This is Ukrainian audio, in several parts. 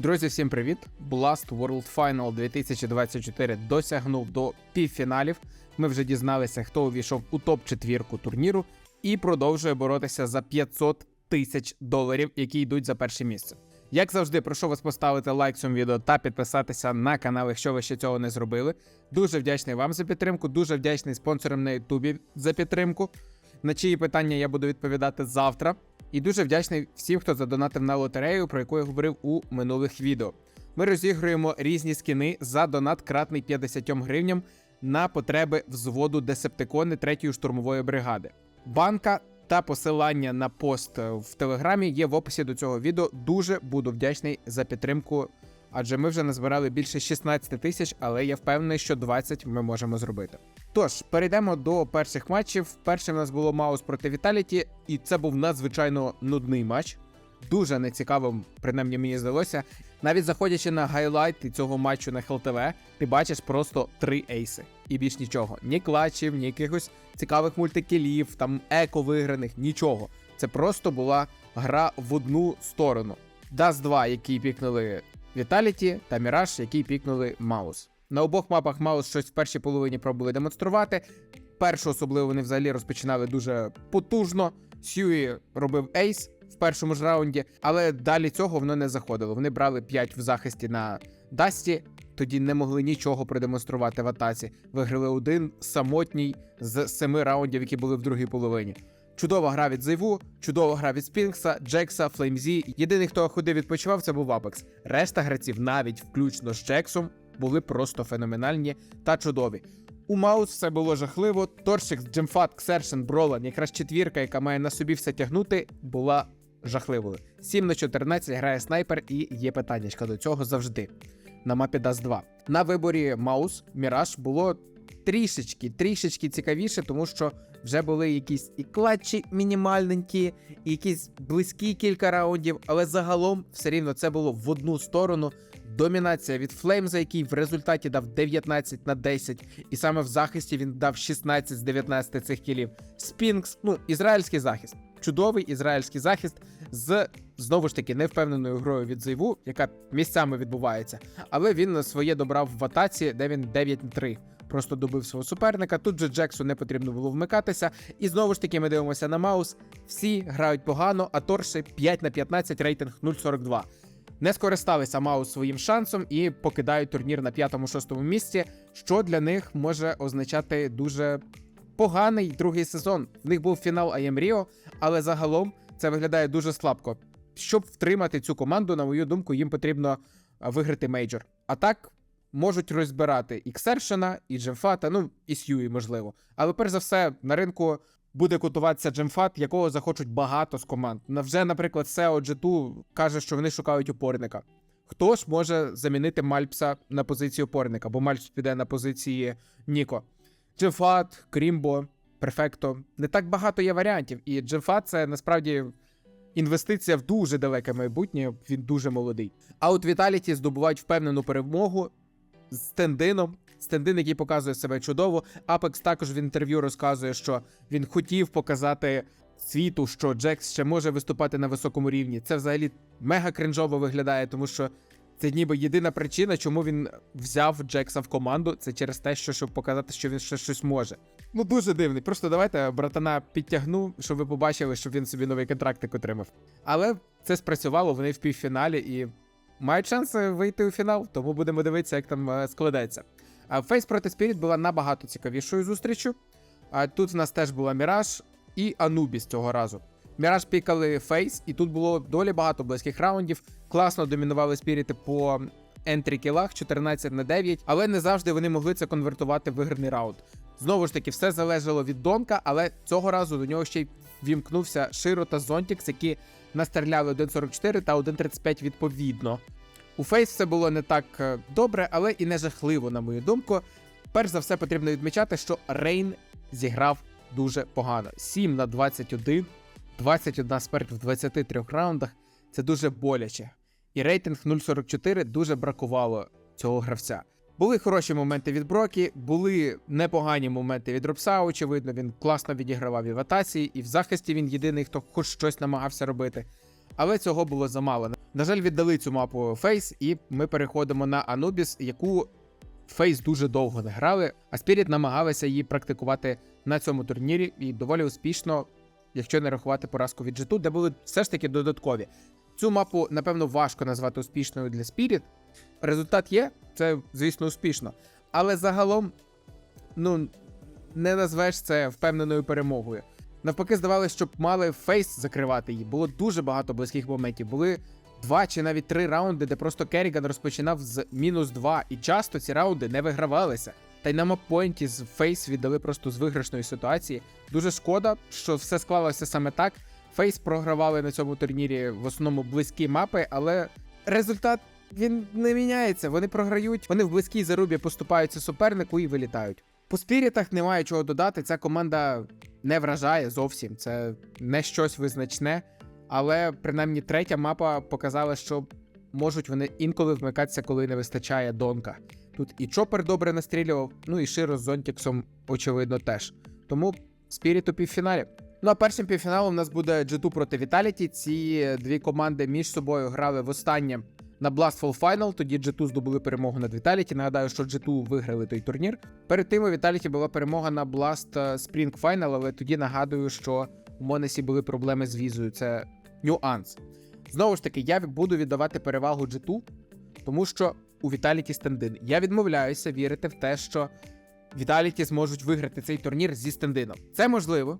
Друзі, всім привіт! Blast World Final 2024 досягнув до півфіналів. Ми вже дізналися, хто увійшов у топ-четвірку турніру і продовжує боротися за 500 тисяч доларів, які йдуть за перше місце. Як завжди, прошу вас поставити лайк цьому відео та підписатися на канал, якщо ви ще цього не зробили. Дуже вдячний вам за підтримку, дуже вдячний спонсорам на Ютубі за підтримку. На чиї питання я буду відповідати завтра. І дуже вдячний всім, хто задонатив на лотерею, про яку я говорив у минулих відео. Ми розігруємо різні скіни за донат кратний 50 гривням на потреби взводу Десептикони 3-ї штурмової бригади. Банка та посилання на пост в телеграмі є в описі до цього відео. Дуже буду вдячний за підтримку, адже ми вже назбирали більше 16 тисяч, але я впевнений, що 20 ми можемо зробити. Тож, перейдемо до перших матчів. Першим у нас було Маус проти Віталіті, і це був надзвичайно нудний матч. Дуже нецікавим, принаймні мені здалося. Навіть заходячи на гайлайти цього матчу на ХЛТВ, ти бачиш просто три ейси. І більш нічого. Ні клатчів, ні якихось цікавих мультикілів, там еко виграних, нічого. Це просто була гра в одну сторону. Dust 2, який пікнули Віталіті, та Міраж, який пікнули Маус. На обох мапах Маус щось в першій половині пробували демонструвати. Першу особливо вони взагалі розпочинали дуже потужно. Сьюї робив ейс в першому ж раунді, але далі цього воно не заходило. Вони брали 5 в захисті на Дасті, тоді не могли нічого продемонструвати в атаці. Виграли один самотній з семи раундів, які були в другій половині. Чудова гра від Зайву, чудова гра від Спінкса, Джекса, Флеймзі. Єдиний, хто ходив відпочивав, це був Апекс. Решта гравців, навіть включно з Джексом, були просто феноменальні та чудові. У Маус все було жахливо. Торшик, Джемфат, Ксершен, Бролан, якраз четвірка, яка має на собі все тягнути, була жахливою. 7 на 14 грає снайпер і є питаннячка до цього завжди. На мапі Dust 2. На виборі Маус Міраж було трішечки, трішечки цікавіше, тому що вже були якісь і клатчі мінімальненькі, і якісь близькі кілька раундів, але загалом все рівно це було в одну сторону. Домінація від Флеймза, який в результаті дав 19 на 10, і саме в захисті він дав 16 з 19 цих кілів. Спінкс, ну, ізраїльський захист. Чудовий ізраїльський захист з знову ж таки невпевненою грою від Зайву, яка місцями відбувається. Але він своє добрав в атаці, де він 9 на 3. Просто добив свого суперника. Тут же Джексу не потрібно було вмикатися. І знову ж таки ми дивимося на Маус. Всі грають погано, а Торши 5 на 15 рейтинг 0,42. Не скористалися Маус своїм шансом і покидають турнір на п'ятому-шостому місці, що для них може означати дуже поганий другий сезон. В них був фінал IM Rio, але загалом це виглядає дуже слабко. Щоб втримати цю команду, на мою думку, їм потрібно виграти мейджор. А так можуть розбирати і Ксершена, і Джемфата, ну і Сьюї, можливо. Але перш за все, на ринку буде котуватися Джемфат, якого захочуть багато з команд. Вже, наприклад, SEO G2 каже, що вони шукають опорника. Хто ж може замінити Мальпса на позицію опорника, бо Мальпс піде на позиції Ніко. Джемфат, Крімбо, Перфекто. Не так багато є варіантів. І Джемфат це насправді інвестиція в дуже далеке майбутнє, він дуже молодий. А от Віталіті здобувають впевнену перемогу з Тендином. Стендин, який показує себе чудово. Апекс також в інтерв'ю розказує, що він хотів показати світу, що Джекс ще може виступати на високому рівні. Це взагалі мега кринжово виглядає, тому що це ніби єдина причина, чому він взяв Джекса в команду. Це через те, що щоб показати, що він ще щось може. Ну дуже дивний. Просто давайте братана підтягну, щоб ви побачили, що він собі новий контрактик отримав. Але це спрацювало, вони в півфіналі і мають шанси вийти у фінал, тому будемо дивитися, як там е, складеться. Фейс проти Спіріт була набагато цікавішою зустрічю. А тут в нас теж була Міраж і Анубіс цього разу. Міраж пікали Фейс, і тут було доволі багато близьких раундів. Класно домінували спіріти по ентрі кілах 14 на 9, але не завжди вони могли це конвертувати в виграний раунд. Знову ж таки, все залежало від Донка, але цього разу до нього ще й вімкнувся Широ та Зонтікс, які настріляли 1.44 та 1.35 відповідно. У Фейс все було не так е, добре, але і не жахливо, на мою думку. Перш за все, потрібно відмічати, що Рейн зіграв дуже погано. 7 на 21, 21 смерть в 23 раундах. Це дуже боляче. І рейтинг 0.44 дуже бракувало цього гравця. Були хороші моменти від Брокі, були непогані моменти від Робса, очевидно, він класно відігравав і в атаці, і в захисті він єдиний, хто хоч щось намагався робити. Але цього було замало. На жаль, віддали цю мапу Фейс, і ми переходимо на Анубіс, яку Фейс дуже довго не грали, а Спіріт намагалися її практикувати на цьому турнірі і доволі успішно, якщо не рахувати поразку від G2, де були все ж таки додаткові. Цю мапу, напевно, важко назвати успішною для Спіріт. Результат є, це, звісно, успішно. Але загалом, ну, не назвеш це впевненою перемогою. Навпаки, здавалося, щоб мали фейс закривати її. Було дуже багато близьких моментів. Були два чи навіть три раунди, де просто Керріган розпочинав з мінус два, і часто ці раунди не вигравалися. Та й на маппойнті з Фейс віддали просто з виграшної ситуації. Дуже шкода, що все склалося саме так. Фейс програвали на цьому турнірі в основному близькі мапи, але результат він не міняється. Вони програють, вони в близькій зарубі поступаються супернику і вилітають. По спірітах немає чого додати. Ця команда не вражає зовсім. Це не щось визначне. Але принаймні третя мапа показала, що можуть вони інколи вмикатися, коли не вистачає донка. Тут і Чопер добре настрілював, ну і Широ з Зонтіксом, очевидно, теж. Тому Спіріт у півфіналі. Ну а першим півфіналом у нас буде G2 проти Vitality. Ці дві команди між собою грали востаннє на Blastful Final. Тоді G2 здобули перемогу над Vitality. Нагадаю, що G2 виграли той турнір. Перед тим у Vitality була перемога на Blast Spring Final, але тоді нагадую, що у Монесі були проблеми з візою. Це нюанс. Знову ж таки, я буду віддавати перевагу G2, тому що у Vitality стендин. Я відмовляюся вірити в те, що Vitality зможуть виграти цей турнір зі стендином. Це можливо.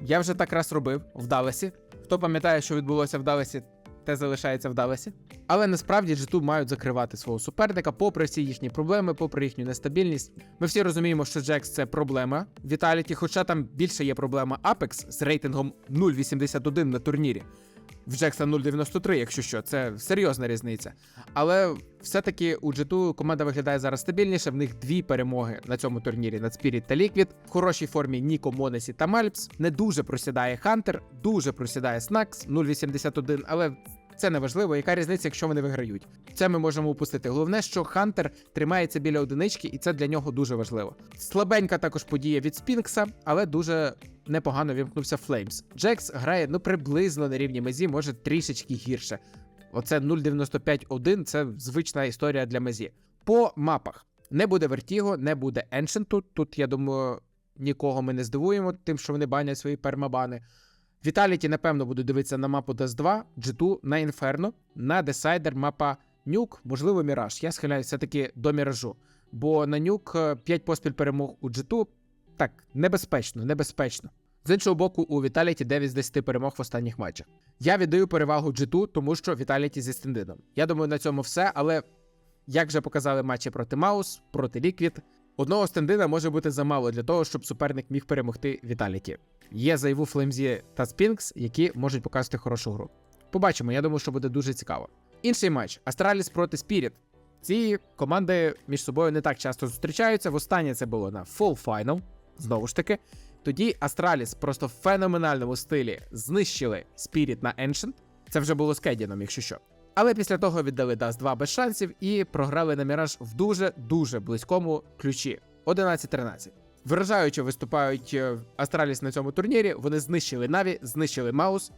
Я вже так раз робив в Далесі. Хто пам'ятає, що відбулося в Далесі, те залишається в Далесі. Але насправді G2 мають закривати свого суперника, попри всі їхні проблеми, попри їхню нестабільність. Ми всі розуміємо, що Джекс це проблема Vitality, хоча там більше є проблема Apex з рейтингом 0.81 на турнірі. В Джекса 0.93, якщо що, це серйозна різниця. Але все-таки у G2 команда виглядає зараз стабільніше. В них дві перемоги на цьому турнірі над Spirit та Liquid. В хорошій формі Ніко, Монесі та Мальпс. Не дуже просідає Хантер, дуже просідає Снакс 0.81, але це не важливо, яка різниця, якщо вони виграють. Це ми можемо упустити. Головне, що Хантер тримається біля одинички, і це для нього дуже важливо. Слабенька також подія від Спінкса, але дуже непогано вімкнувся Флеймс. Джекс грає ну приблизно на рівні мезі, може трішечки гірше. Оце 0.95.1 це звична історія для мезі. По мапах не буде Вертіго, не буде Ancient. Тут я думаю, нікого ми не здивуємо, тим, що вони банять свої пермабани. Віталіті, напевно, буду дивитися на мапу DES 2, G2 на Inferno, на Decider мапа Нюк, можливо, Міраж. Я схиляюся все-таки до Міражу. Бо на Нюк 5 поспіль перемог у G2. Так, небезпечно, небезпечно. З іншого боку, у Віталіті 9 з 10 перемог в останніх матчах. Я віддаю перевагу G2, тому що Віталіті зі стендином. Я думаю, на цьому все, але як вже показали матчі проти Маус, проти Ліквід, одного стендина може бути замало для того, щоб суперник міг перемогти Віталіті. Є зайву Флемзі та Спінкс, які можуть показати хорошу гру. Побачимо, я думаю, що буде дуже цікаво. Інший матч Астраліс проти Спіріт. Ці команди між собою не так часто зустрічаються. Востаннє це було на Full Final, знову ж таки. Тоді Астраліс просто в феноменальному стилі знищили Спіріт на Ancient. Це вже було з Кедіном, якщо що. Але після того віддали Dust 2 без шансів і програли на Міраж в дуже-дуже близькому ключі 11-13. Вражаюче виступають е, Астраліс на цьому турнірі. Вони знищили Наві, знищили Маус.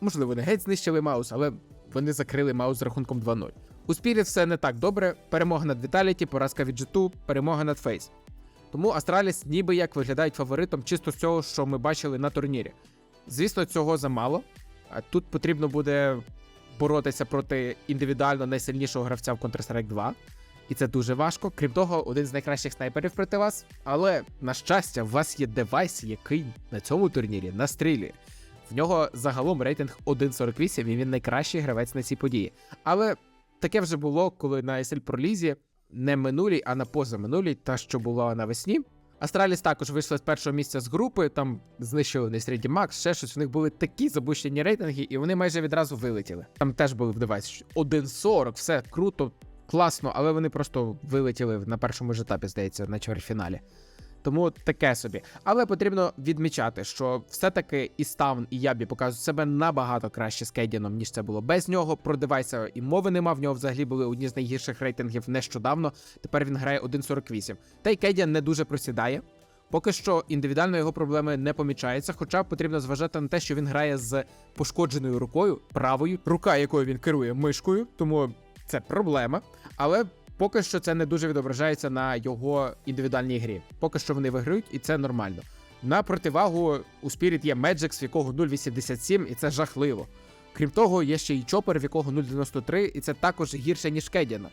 Можливо, не геть знищили Маус, але вони закрили Маус з рахунком 2-0. У Спіріт все не так добре. Перемога над Vitality, поразка від G2, перемога над Фейс. Тому Астраліс ніби як виглядають фаворитом чисто з цього, що ми бачили на турнірі. Звісно, цього замало. А тут потрібно буде боротися проти індивідуально найсильнішого гравця в Counter-Strike 2. І це дуже важко. Крім того, один з найкращих снайперів проти вас. Але, на щастя, у вас є девайс, який на цьому турнірі настрілює. В нього загалом рейтинг 1.48, і він найкращий гравець на цій події. Але таке вже було, коли на SL Pro Лізі не минулій, а на позаминулій, та що була навесні. Астраліс також вийшли з першого місця з групи, там знищили Несріді Макс, ще щось. У них були такі забущені рейтинги, і вони майже відразу вилетіли. Там теж були в девайсі 1.40, все круто, класно, але вони просто вилетіли на першому ж етапі, здається, на чвертьфіналі. Тому таке собі. Але потрібно відмічати, що все-таки і Ставн, і Ябі показують себе набагато краще з Кейдіном, ніж це було без нього. Про девайса і мови нема. В нього взагалі були одні з найгірших рейтингів нещодавно. Тепер він грає 1.48. Та й Кейдіан не дуже просідає. Поки що індивідуально його проблеми не помічаються, хоча потрібно зважати на те, що він грає з пошкодженою рукою, правою, рука якою він керує мишкою, тому це проблема. Але поки що це не дуже відображається на його індивідуальній грі. Поки що вони виграють, і це нормально. На противагу у Spirit є Magix, в якого 0.87, і це жахливо. Крім того, є ще й Чопер, в якого 0.93, і це також гірше, ніж Кедіна.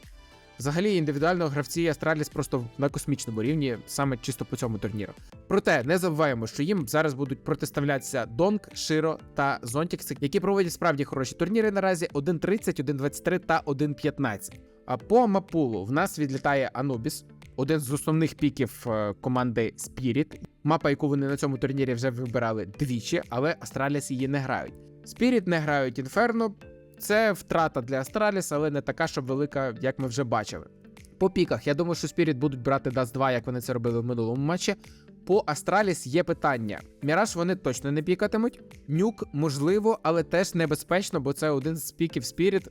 Взагалі, індивідуально гравці Астраліс просто на космічному рівні, саме чисто по цьому турніру. Проте не забуваємо, що їм зараз будуть протиставлятися Донг, Широ та Зонтікс, які проводять справді хороші турніри наразі 1.30, 1.23 та 1.15. По мапулу в нас відлітає Анубіс, один з основних піків е, команди Spirit. Мапа, яку вони на цьому турнірі вже вибирали двічі, але Астраліс її не грають. Spirit не грають Інферно. Це втрата для Астраліс, але не така, щоб велика, як ми вже бачили. По піках, я думаю, що Spirit будуть брати Dust 2, як вони це робили в минулому матчі. По Астраліс є питання. Міраж вони точно не пікатимуть. Нюк можливо, але теж небезпечно, бо це один з піків Spirit.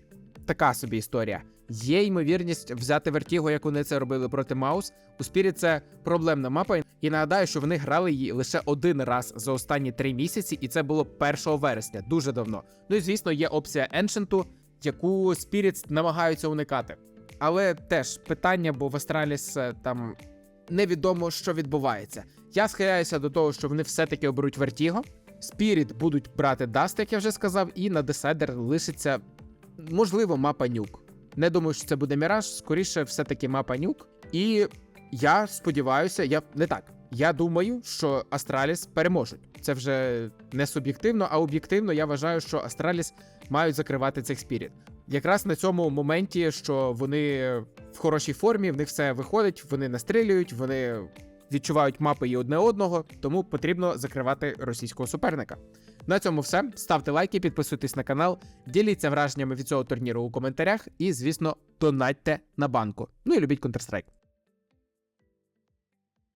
Така собі історія. Є ймовірність взяти вертіго, як вони це робили проти Маус. У Spirit це проблемна мапа. І нагадаю, що вони грали її лише один раз за останні три місяці, і це було 1 вересня, дуже давно. Ну і звісно, є опція Ancient, яку Spirits намагаються уникати. Але теж питання, бо в Астраліс е, там невідомо, що відбувається. Я схиляюся до того, що вони все-таки оберуть Вертіго. Спіріт будуть брати Даст, як я вже сказав, і на Десайдер лишиться, можливо, мапа нюк. Не думаю, що це буде Міраж, скоріше, все-таки мапа нюк. І я сподіваюся, я не так. Я думаю, що Астраліс переможуть. Це вже не суб'єктивно, а об'єктивно я вважаю, що Астраліс мають закривати цих спіріт. Якраз на цьому моменті, що вони в хорошій формі, в них все виходить, вони настрілюють, вони відчувають мапи і одне одного, тому потрібно закривати російського суперника. На цьому все. Ставте лайки, підписуйтесь на канал, діліться враженнями від цього турніру у коментарях і, звісно, донатьте на банку. Ну і любіть Counter-Strike.